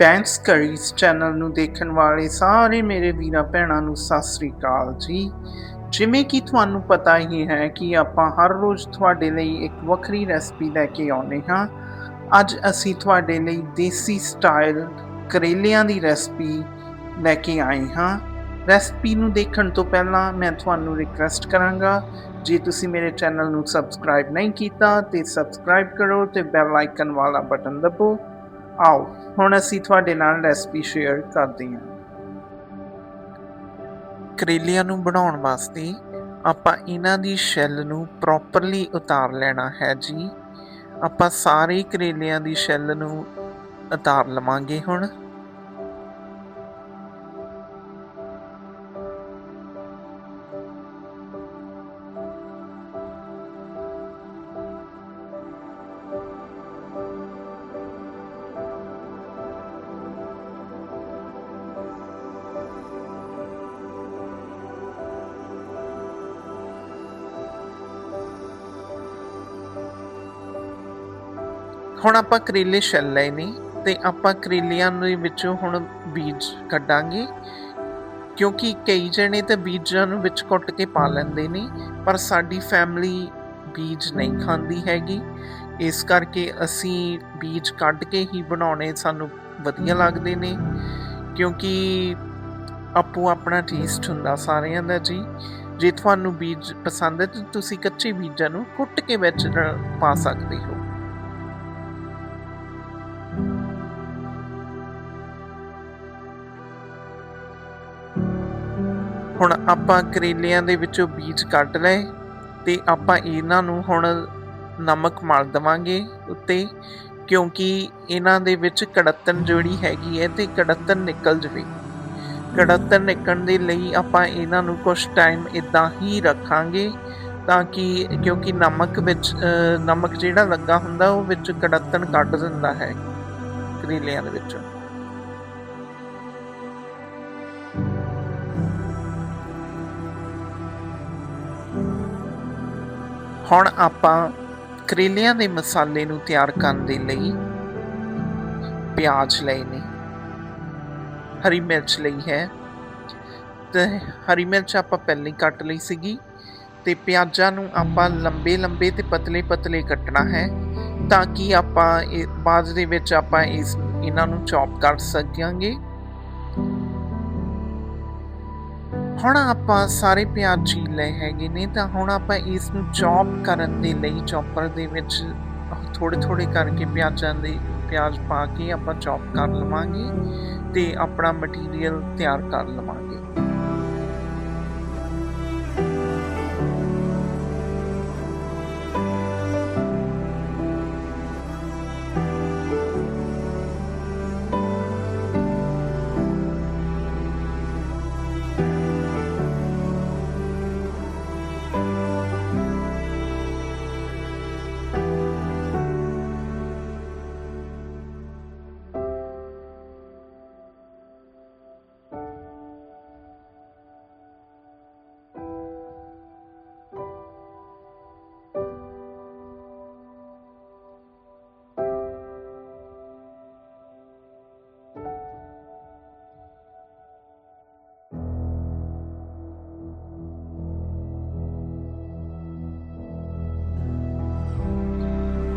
Dense crease channel ਨੂੰ ਦੇਖਣ ਵਾਲੇ ਸਾਰੇ ਮੇਰੇ ਵੀਰਾਂ ਭੈਣਾਂ ਨੂੰ ਸਤਿ ਸ੍ਰੀ ਅਕਾਲ ਜੀ। ਜਿਵੇਂ ਕਿ ਤੁਹਾਨੂੰ ਪਤਾ ਹੀ ਹੈ ਕਿ ਆਪਾਂ ਹਰ ਰੋਜ਼ ਤੁਹਾਡੇ ਲਈ ਇੱਕ ਵੱਖਰੀ ਰੈਸਪੀ ਲੈ ਕੇ ਆਉਂਦੇ ਹਾਂ। ਅੱਜ ਅਸੀਂ ਤੁਹਾਡੇ ਲਈ ਦੇਸੀ ਸਟਾਈਲ ਕਰੇਲਿਆਂ ਦੀ ਰੈਸਪੀ ਲੈ ਕੇ ਆਏ ਹਾਂ। ਰੈਸਪੀ ਨੂੰ ਦੇਖਣ ਤੋਂ ਪਹਿਲਾਂ ਮੈਂ ਤੁਹਾਨੂੰ ਰਿਕਵੈਸਟ ਕਰਾਂਗਾ, ਜੇ ਤੁਸੀਂ ਮੇਰੇ ਚੈਨਲ ਨੂੰ ਸਬਸਕ੍ਰਾਈਬ ਨਹੀਂ ਕੀਤਾ, ਤੇ ਸਬਸਕ੍ਰਾਈਬ ਕਰੋ ਤੇ ਬੈਲ ਆਈਕਨ ਵਾਲਾ ਬਟਨ ਦਬੋ। ਆਓ, ਹੁਣ ਅਸੀਂ ਤੁਹਾਡੇ ਨਾਲ ਰੈਸਪੀ ਸ਼ੇਅਰ ਕਰਦੇ ਹਾਂ। ਕਰੇਲਿਆਂ ਨੂੰ ਬਣਾਉਣ ਵਾਸਤੇ ਆਪਾਂ ਇਹਨਾਂ ਦੀ ਸ਼ੈਲ ਨੂੰ ਪ੍ਰੋਪਰਲੀ ਉਤਾਰ ਲੈਣਾ ਹੈ ਜੀ। ਆਪਾਂ ਸਾਰੇ ਕਰੇਲਿਆਂ ਦੀ ਸ਼ੈਲ ਨੂੰ ਉਤਾਰ ਲਵਾਂਗੇ ਹੁਣ। ਹੁਣ ਆਪਾਂ ਕਰੇਲੇ ਛਿੱਲ ਲਏ ਨੇ ਤੇ ਆਪਾਂ ਕਰੇਲਿਆਂ ਦੇ ਵਿੱਚੋਂ ਹੁਣ ਬੀਜ ਕੱਢਾਂਗੇ। ਕਿਉਂਕਿ ਕਈ ਜਣੇ ਤਾਂ ਬੀਜਾਂ ਨੂੰ ਵਿੱਚ ਕੁੱਟ ਕੇ ਪਾ ਲੈਂਦੇ ਨੇ, ਪਰ ਸਾਡੀ ਫੈਮਿਲੀ ਬੀਜ ਨਹੀਂ ਖਾਂਦੀ ਹੈਗੀ। ਇਸ ਕਰਕੇ ਅਸੀਂ ਬੀਜ ਕੱਢ ਕੇ ਹੀ ਬਣਾਉਣੇ ਸਾਨੂੰ ਵਧੀਆ ਲੱਗਦੇ ਨੇ, ਕਿਉਂਕਿ ਆਪੋ ਆਪਣਾ ਟੇਸਟ ਹੁੰਦਾ ਸਾਰਿਆਂ ਦਾ ਜੀ। ਜੇ ਤੁਹਾਨੂੰ ਬੀਜ ਪਸੰਦ ਹੈ ਤਾਂ ਤੁਸੀਂ ਕੱਚੇ ਬੀਜਾਂ ਨੂੰ ਕੁੱਟ ਕੇ ਵਿੱਚ ਪਾ ਸਕਦੇ ਹੋ। ਹੁਣ ਆਪਾਂ ਕਰੇਲਿਆਂ ਦੇ ਵਿੱਚੋਂ ਬੀਜ ਕੱਢ ਲਏ ਤੇ ਆਪਾਂ ਇਹਨਾਂ ਨੂੰ ਹੁਣ ਨਮਕ ਮਾਰ ਦਵਾਂਗੇ ਉੱਤੇ, ਕਿਉਂਕਿ ਇਹਨਾਂ ਦੇ ਵਿੱਚ ਕੜੱਤਨ ਜਿਹੜੀ ਹੈਗੀ ਹੈ ਤੇ ਕੜੱਤਨ ਨਿਕਲ ਜਵੇ। ਕੜੱਤਨ ਨਿਕਲਣ ਦੇ ਲਈ ਆਪਾਂ ਇਹਨਾਂ ਨੂੰ ਕੁਝ ਟਾਈਮ ਇਦਾਂ ਹੀ ਰੱਖਾਂਗੇ ਤਾਂ ਕਿ, ਕਿਉਂਕਿ ਨਮਕ ਵਿੱਚ ਨਮਕ ਜਿਹੜਾ ਲੱਗਾ ਹੁੰਦਾ ਉਹ ਵਿੱਚ ਕੜੱਤਨ ਕੱਢ ਦਿੰਦਾ ਹੈ ਕਰੇਲਿਆਂ ਦੇ ਵਿੱਚ। ਹੁਣ ਆਪਾਂ ਕਰੇਲਿਆਂ ਦੇ ਮਸਾਲੇ ਨੂੰ ਤਿਆਰ ਕਰਨ ਦੇ ਲਈ ਪਿਆਜ਼ ਲਏ ਨੇ। ਹਰੀ ਮਿਰਚ ਲਈ ਹੈ। ਤੇ ਹਰੀ ਮਿਰਚ ਆਪਾਂ ਪਹਿਲਾਂ ਹੀ ਕੱਟ ਲਈ ਸੀਗੀ ਤੇ ਪਿਆਜ਼ਾਂ ਨੂੰ ਆਪਾਂ ਲੰਬੇ ਲੰਬੇ ਤੇ ਪਤਲੇ ਪਤਲੇ ਕੱਟਣਾ ਹੈ ਤਾਂ ਕਿ ਆਪਾਂ ਇਹ ਬਾਅਦ ਦੇ ਵਿੱਚ ਆਪਾਂ ਇਸ, ਇਹਨਾਂ ਨੂੰ ਚੌਪ ਕਰ ਸਕਾਂਗੇ। ਹੁਣ ਆਪਾਂ ਸਾਰੇ ਪਿਆਜ਼ ਚੀਰ ਲਏ ਹੈਗੇ ਨੇ, ਤਾਂ ਹੁਣ ਆਪਾਂ ਇਸ ਨੂੰ ਚੌਪ ਕਰਨ ਦੇ ਲਈ, ਚੌਪਰ ਦੇ ਵਿੱਚ ਥੋੜੇ ਥੋੜੇ ਕਰਕੇ ਪਿਆਜ਼ਾਂ ਦੇ, ਪਿਆਜ਼ ਪਾ ਕੇ ਆਪਾਂ ਚੌਪ ਕਰ ਲਵਾਂਗੇ ਤੇ ਆਪਣਾ ਮਟੀਰੀਅਲ ਤਿਆਰ ਕਰ ਲਵਾਂਗੇ।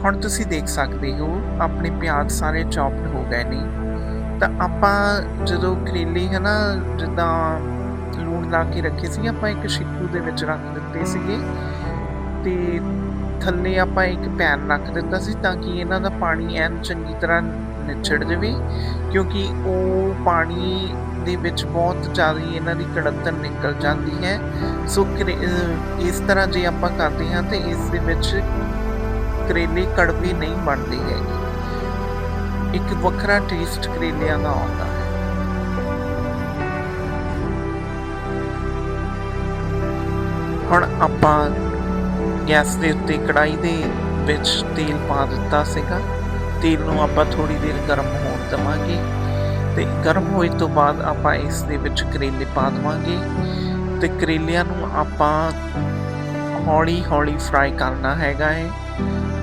ਹੁਣ ਤੁਸੀਂ ਦੇਖ ਸਕਦੇ ਹੋ, ਆਪਣੇ ਪਿਆਜ਼ ਸਾਰੇ ਚੌਪਡ ਹੋ ਗਏ ਨੇ। ਤਾਂ ਆਪਾਂ ਜਦੋਂ ਕਰੇਲੇ ਹੈ ਨਾ ਜਿੱਦਾਂ ਲੂਣ ਲਾ ਕੇ ਰੱਖੇ ਸੀ, ਆਪਾਂ ਇੱਕ ਛਿੱਕੂ ਦੇ ਵਿੱਚ ਰੱਖ ਦਿੱਤੇ ਸੀਗੇ। ਤੇ ਥੱਲੇ ਆਪਾਂ ਇੱਕ ਪੈਨ ਰੱਖ ਦਿੱਤਾ ਸੀ ਤਾਂ ਕਿ ਇਹਨਾਂ ਦਾ ਪਾਣੀ ਐਨ ਚੰਗੀ ਤਰ੍ਹਾਂ ਨਿਚੜ ਜਾਵੇ, ਕਿਉਂਕਿ ਉਹ ਪਾਣੀ ਦੇ ਵਿੱਚ ਬਹੁਤ ਜ਼ਿਆਦਾ ਇਹਨਾਂ ਦੀ ਕੜੱਤਨ ਨਿਕਲ ਜਾਂਦੀ ਹੈ। ਸੋ ਕਰੇ- ਇਸ ਤਰ੍ਹਾਂ ਜੇ ਆਪਾਂ ਕਰਦੇ ਹਾਂ, ਤੇ ਇਸ ਦੇ ਵਿੱਚ ਕਰੇਲੇ ਕੜਵੇ ਨਹੀਂ ਬਣਦੇ ਹੈਗੇ। ਇੱਕ ਵੱਖਰਾ ਟੇਸਟ ਕਰੇਲਿਆਂ ਦਾ ਆਉਂਦਾ ਹੈ। ਹੁਣ ਆਪਾਂ ਗੈਸ ਦੇ ਉੱਤੇ ਕੜਾਈ ਦੇ ਵਿੱਚ ਤੇਲ ਪਾ ਦਿੱਤਾ ਸੀਗਾ। ਤੇਲ ਨੂੰ ਆਪਾਂ ਥੋੜੀ ਦੇਰ ਗਰਮ ਹੋਣ ਦੇਵਾਂਗੇ ਤੇ ਗਰਮ ਹੋਏ ਤੋਂ ਬਾਅਦ ਆਪਾਂ ਇਸ ਦੇ ਵਿੱਚ ਕਰੇਲੇ ਪਾ ਦੇਵਾਂਗੇ। ਤੇ ਕਰੇਲਿਆਂ ਨੂੰ ਆਪਾਂ ਹੌਲੀ ਹੌਲੀ ਫਰਾਈ ਕਰਨਾ ਹੈਗਾ ਹੈ।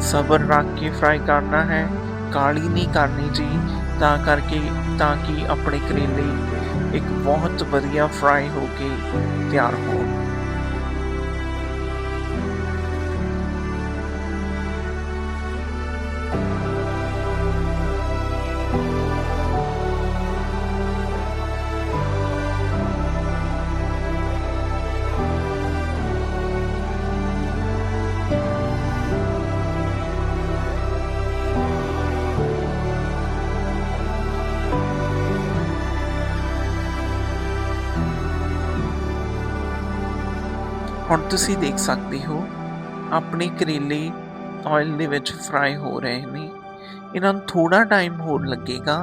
ਸਬਰ ਰੱਖ ਕੇ ਫਰਾਈ ਕਰਨਾ ਹੈ। ਕਾਲੀ ਨਹੀਂ ਕਰਨੀ ਜੀ, ਤਾਂ ਕਰਕੇ, ਤਾਂ ਕਿ ਆਪਣੇ ਕਰੇਲੇ ਇੱਕ ਬਹੁਤ ਵਧੀਆ ਫਰਾਈ ਹੋ ਕੇ ਤਿਆਰ ਹੋਣ। ਤੁਸੀਂ ਦੇਖ ਸਕਦੇ ਹੋ, ਆਪਣੇ ਕਰੇਲੇ ਆਇਲ ਦੇ ਵਿੱਚ ਫਰਾਈ ਹੋ ਰਹੇ ਨੇ। ਇਹਨਾਂ ਨੂੰ ਥੋੜਾ ਟਾਈਮ ਹੋਰ ਲੱਗੇਗਾ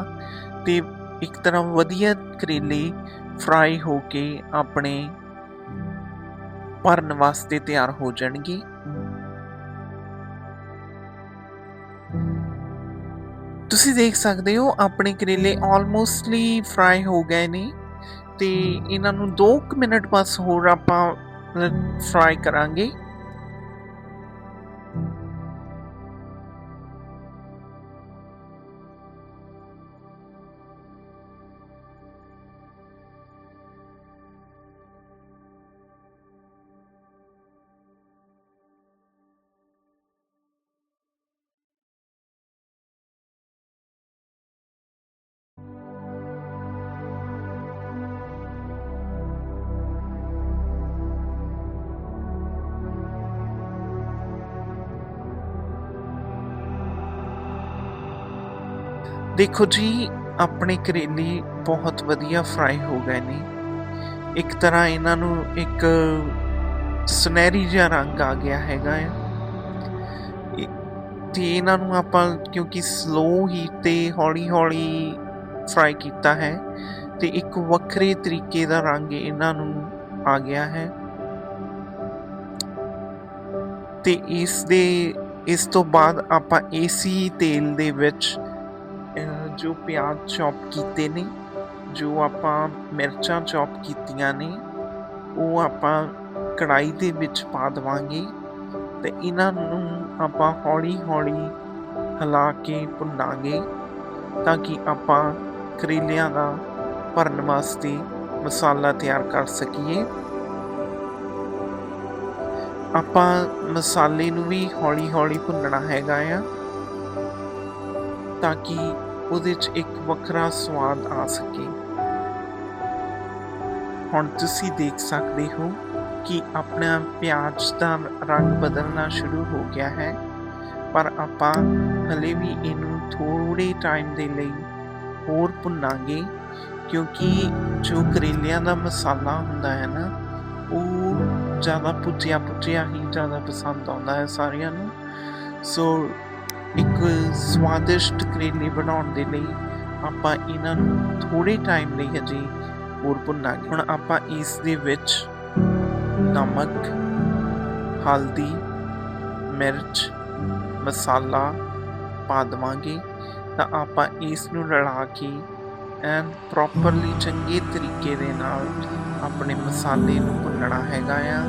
ਤੇ ਇੱਕ ਤਰ੍ਹਾਂ ਵਧੀਆ ਕਰੇਲੇ ਫਰਾਈ ਹੋ ਕੇ ਆਪਣੇ ਭਰਨ ਵਾਸਤੇ ਤਿਆਰ ਹੋ ਜਾਣਗੇ। ਤੁਸੀਂ ਦੇਖ ਸਕਦੇ ਹੋ, ਆਪਣੇ ਕਰੇਲੇ ਆਲਮੋਸਟਲੀ ਫਰਾਈ ਹੋ ਗਏ ਨੇ ਤੇ ਇਹਨਾਂ ਨੂੰ 2 ਮਿੰਟ ਬਸ ਹੋਰ ਆਪਾਂ ਫਰਾਈ ਕਰਾਂਗੇ। ਦੇਖੋ ਜੀ, ਆਪਣੇ ਕਰੇਲੇ ਬਹੁਤ ਵਧੀਆ ਫਰਾਈ ਹੋ ਗਏ ਨੇ। ਇੱਕ ਤਰ੍ਹਾਂ ਇਹਨਾਂ ਨੂੰ ਇੱਕ ਸੁਨਹਿਰੀ ਜਿਹਾ ਰੰਗ ਆ ਗਿਆ ਹੈਗਾ ਆ। ਇਹ- ਤੇ ਇਹਨਾਂ ਨੂੰ ਆਪਾਂ ਕਿਉਂਕਿ ਸਲੋ ਹੀਟ ਤੇ ਹੌਲੀ ਹੌਲੀ ਫਰਾਈ ਕੀਤਾ ਹੈ, ਤੇ ਇੱਕ ਵੱਖਰੇ ਤਰੀਕੇ ਦਾ ਰੰਗ ਇਹਨਾਂ ਨੂੰ ਆ ਗਿਆ ਹੈ। ਤੇ ਇਸ ਦੇ, ਇਸ ਤੋਂ ਬਾਅਦ ਆਪਾਂ ਏਸੀ ਤੇਲ ਦੇ ਵਿੱਚ ਜੋ ਪਿਆਜ਼ ਚੌਪ ਕੀਤੇ ਨੇ, ਜੋ ਆਪਾਂ ਮਿਰਚਾਂ ਚੌਪ ਕੀਤੀਆਂ ਨੇ, ਉਹ ਆਪਾਂ ਕੜਾਈ ਦੇ ਵਿੱਚ ਪਾ ਦੇਵਾਂਗੇ ਤੇ ਇਹਨਾਂ ਨੂੰ ਆਪਾਂ ਹੌਲੀ-ਹੌਲੀ ਹਿਲਾ ਕੇ ਭੁੰਨਾਂਗੇ ਤਾਂ ਕਿ ਆਪਾਂ ਕਰੇਲਿਆਂ ਦਾ ਭਰਨ ਵਾਸਤੇ ਮਸਾਲਾ ਤਿਆਰ ਕਰ ਸਕੀਏ। ਆਪਾਂ ਮਸਾਲੇ ਨੂੰ ਵੀ ਹੌਲੀ-ਹੌਲੀ ਭੁੰਨਣਾ ਹੈਗਾ ਆ ਤਾਂ ਕਿ ਉਹਦੇ 'ਚ ਇੱਕ ਵੱਖਰਾ ਸਵਾਦ ਆ ਸਕੇ। ਹੁਣ ਤੁਸੀਂ ਦੇਖ ਸਕਦੇ ਹੋ ਕਿ ਆਪਣਾ ਪਿਆਜ਼ ਦਾ ਰੰਗ ਬਦਲਣਾ ਸ਼ੁਰੂ ਹੋ ਗਿਆ ਹੈ, ਪਰ ਆਪਾਂ ਹਲੇ ਵੀ ਇਹਨੂੰ ਥੋੜੇ ਟਾਈਮ ਦੇ ਲਈ ਹੋਰ ਭੁੰਨਾਂਗੇ, ਕਿਉਂਕਿ ਜੋ ਕਰੇਲਿਆਂ ਦਾ ਮਸਾਲਾ ਹੁੰਦਾ ਹੈ ਨਾ, ਉਹ ਜ਼ਿਆਦਾ ਭੁੱਜਿਆ ਭੁੱਜਿਆ ਹੀ ਜ਼ਿਆਦਾ ਪਸੰਦ ਆਉਂਦਾ ਹੈ ਸਾਰਿਆਂ ਨੂੰ। ਸੋ ਇੱਕ ਸਵਾਦਿਸ਼ਟ ਕਰੇਲੇ ਬਣਾਉਣ ਦੇ ਲਈ ਆਪਾਂ ਇਹਨਾਂ ਨੂੰ ਥੋੜੇ ਟਾਈਮ ਲਈ ਹਜੇ ਹੋਰ ਭੁੰਨਾਂਗੇ। ਹੁਣ ਆਪਾਂ ਇਸ ਦੇ ਵਿੱਚ ਨਮਕ, ਹਲਦੀ, ਮਿਰਚ, ਮਸਾਲਾ ਪਾ ਦੇਵਾਂਗੇ। ਤਾਂ ਆਪਾਂ ਇਸ ਨੂੰ ਰਲਾ ਕੇ ਐਨ ਪ੍ਰੋਪਰਲੀ ਚੰਗੇ ਤਰੀਕੇ ਦੇ ਨਾਲ ਆਪਣੇ ਮਸਾਲੇ ਨੂੰ ਭੁੰਨਣਾ ਹੈਗਾ ਆ।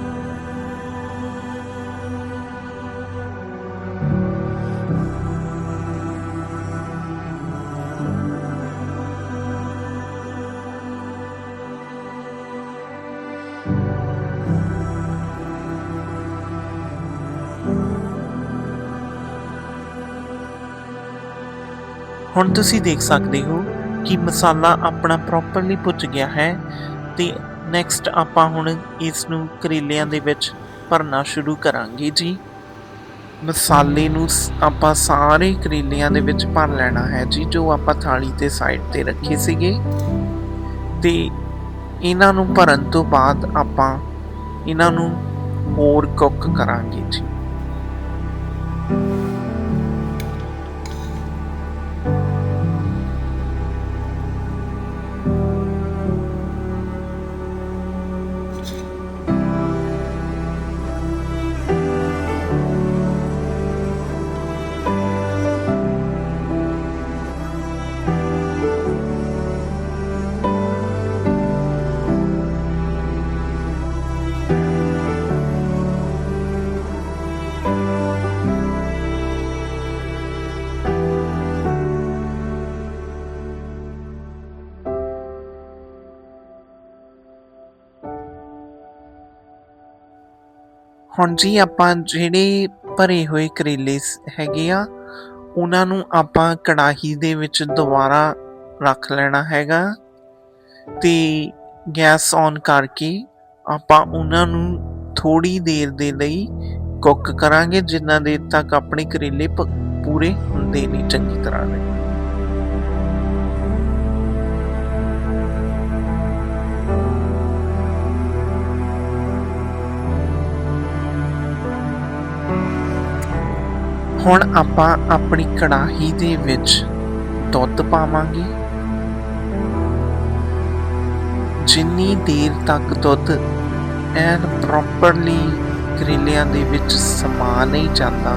ਹੁਣ ਤੁਸੀਂ ਦੇਖ ਸਕਦੇ ਹੋ ਕਿ ਮਸਾਲਾ ਆਪਣਾ ਪ੍ਰੋਪਰਲੀ ਭੁੱਜ ਗਿਆ ਹੈ ਤੇ ਨੈਕਸਟ ਆਪਾਂ ਹੁਣ ਇਸ ਨੂੰ ਕਰੇਲਿਆਂ ਦੇ ਵਿੱਚ ਭਰਨਾ ਸ਼ੁਰੂ ਕਰਾਂਗੇ ਜੀ। ਮਸਾਲੇ ਨੂੰ ਸ- ਆਪਾਂ ਸਾਰੇ ਕਰੇਲਿਆਂ ਦੇ ਵਿੱਚ ਭਰ ਲੈਣਾ ਹੈ ਜੀ, ਜੋ ਆਪਾਂ ਥਾਲੀ ਤੇ ਸਾਈਡ ਤੇ ਰੱਖੇ ਸੀਗੇ। ਤੇ ਇਹਨਾਂ ਨੂੰ ਭਰਨ ਤੋਂ ਬਾਅਦ ਆਪਾਂ ਇਹਨਾਂ ਨੂੰ ਹੋਰ ਕੁੱਕ ਕਰਾਂਗੇ ਜੀ। ਹੁਣ ਜੀ ਆਪਾਂ ਜਿਹੜੇ ਭਰੇ ਹੋਏ ਕਰੇਲੇ ਹੈਗੇ ਆ, ਉਹਨਾਂ ਨੂੰ ਆਪਾਂ ਕੜਾਹੀ ਦੇ ਵਿੱਚ ਦੁਬਾਰਾ ਰੱਖ ਲੈਣਾ ਹੈਗਾ ਤੇ ਗੈਸ ਔਨ ਕਰਕੇ ਆਪਾਂ ਉਹਨਾਂ ਨੂੰ ਥੋੜੀ ਦੇਰ ਦੇ ਲਈ ਕੁੱਕ ਕਰਾਂਗੇ, ਜਿੰਨਾ ਦੇਰ ਤੱਕ ਆਪਣੇ ਕਰੇਲੇ ਪ- ਪੂਰੇ ਹੁੰਦੇ ਨਹੀਂ ਚੰਗੀ ਤਰ੍ਹਾਂ ਨੇ ਹੁਣ ਆਪਾਂ ਆਪਣੀ ਕੜਾਹੀ ਦੇ ਵਿੱਚ ਦੁੱਧ ਪਾਵਾਂਗੇ। ਜਿੰਨੀ ਦੇਰ ਤੱਕ ਦੁੱਧ ਐਨ ਪ੍ਰੋਪਰਲੀ ਕਰੇਲਿਆਂ ਦੇ ਵਿੱਚ ਸਮਾ ਨਹੀਂ ਜਾਂਦਾ,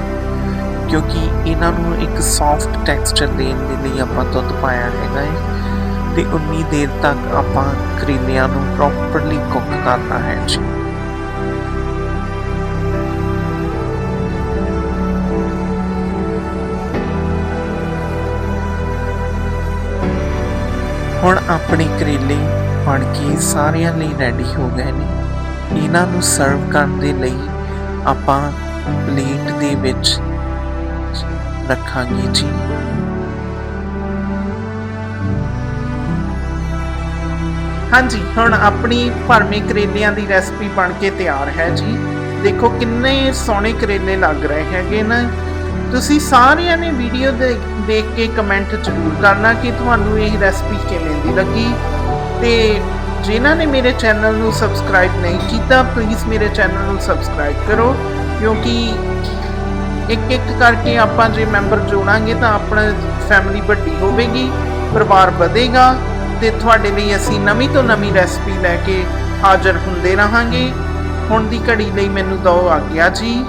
ਕਿਉਂਕਿ ਇਹਨਾਂ ਨੂੰ ਇੱਕ ਸੌਫਟ ਟੈਕਸਚਰ ਦੇਣ ਦੇ ਲਈ ਆਪਾਂ ਦੁੱਧ ਪਾਇਆ ਹੈਗਾ ਹੈ ਤੇ ਉਨੀ ਦੇਰ ਤੱਕ ਆਪਾਂ ਕਰੇਲਿਆਂ ਨੂੰ ਪ੍ਰੋਪਰਲੀ ਕੁੱਕ ਕਰਨਾ ਹੈ ਜੀ। ਹੁਣ ਆਪਣੇ ਕਰੇਲੇ ਬਣ ਕੇ ਸਾਰਿਆਂ ਲਈ ਰੈਡੀ ਹੋ ਗਏ ਨੇ। ਇਹਨਾਂ ਨੂੰ ਸਰਵ ਕਰਨ ਦੇ ਲਈ ਆਪਾਂ ਪਲੇਟ ਦੇ ਵਿੱਚ ਰੱਖਾਂਗੇ ਜੀ। ਹਾਂਜੀ, ਹੁਣ ਆਪਣੀ ਭਰਮੇ ਕਰੇਲਿਆਂ ਦੀ ਰੈਸਪੀ ਬਣ ਕੇ ਤਿਆਰ ਹੈ ਜੀ। ਦੇਖੋ ਕਿੰਨੇ ਸੋਹਣੇ ਕਰੇਲੇ ਲੱਗ ਰਹੇ ਹੈਗੇ ਨਾ। ਤੁਸੀਂ ਸਾਰਿਆਂ ਨੇ ਵੀਡੀਓ ਦੇ ਦੇਖ ਕੇ ਕਮੈਂਟ ਜ਼ਰੂਰ ਕਰਨਾ ਕਿ ਤੁਹਾਨੂੰ ਇਹ ਰੈਸਪੀ ਕਿਵੇਂ ਦੀ ਲੱਗੀ। ਤੇ ਜਿਨ੍ਹਾਂ ਨੇ ਮੇਰੇ ਚੈਨਲ ਨੂੰ ਸਬਸਕ੍ਰਾਈਬ ਨਹੀਂ ਕੀਤਾ ਪਲੀਜ਼ ਮੇਰੇ ਚੈਨਲ ਨੂੰ ਸਬਸਕ੍ਰਾਈਬ ਕਰੋ, ਕਿਉਂਕਿ ਇੱਕ ਇੱਕ ਕਰਕੇ ਆਪਾਂ ਜੇ ਮੈਂਬਰ ਜੋੜਾਂਗੇ ਤਾਂ ਆਪਣਾ ਫੈਮਿਲੀ ਵੱਡੀ ਹੋਵੇਗੀ, ਪਰਿਵਾਰ ਵਧੇਗਾ ਤੇ ਤੁਹਾਡੇ ਲਈ ਅਸੀਂ ਨਵੀਂ ਤੋਂ ਨਵੀਂ ਰੈਸਪੀ ਲੈ ਕੇ ਹਾਜ਼ਰ ਹੁੰਦੇ ਰਹਾਂਗੇ। ਹੁਣ ਦੀ ਘੜੀ ਲਈ ਮੈਨੂੰ ਦਿਓ ਆਗਿਆ ਜੀ।